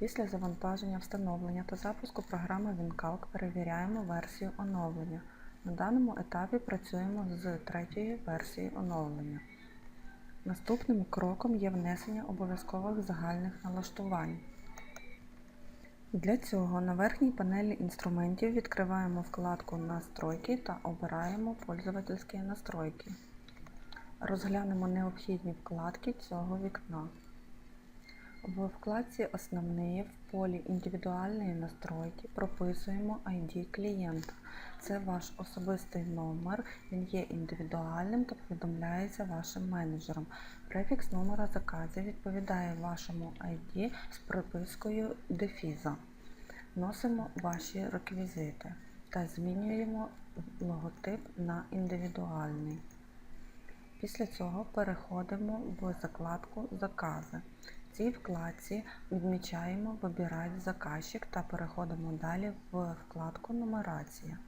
Після завантаження, встановлення та запуску програми WinCalc перевіряємо версію оновлення. На даному етапі працюємо з третьою версією оновлення. Наступним кроком є внесення обов'язкових загальних налаштувань. Для цього на верхній панелі інструментів відкриваємо вкладку Настройки та обираємо Пользовательські настройки. Розглянемо необхідні вкладки цього вікна. В вкладці Основні в полі Індивідуальні настройки прописуємо ID клієнта. Це ваш особистий номер, він є індивідуальним та повідомляється вашим менеджером. Префікс номера заказу відповідає вашому ID з припискою дефіза. Вносимо ваші реквізити та змінюємо логотип на індивідуальний. Після цього переходимо в закладку Закази. Цій вкладці відмічаємо Вибирати заказчик та переходимо далі в вкладку Нумерація.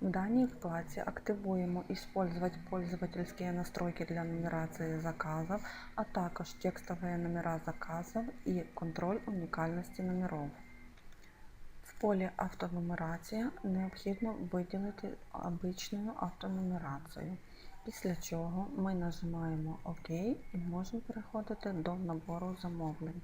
В даній вкладці активуємо «Использовать пользовательские настройки для нумерации заказов», а також текстовые номера заказов і контроль унікальності номеров. В полі Автонумерація необхідно виділити обичну автонумерацію. Після чого ми нажимаємо ОК і можемо переходити до набору замовлень.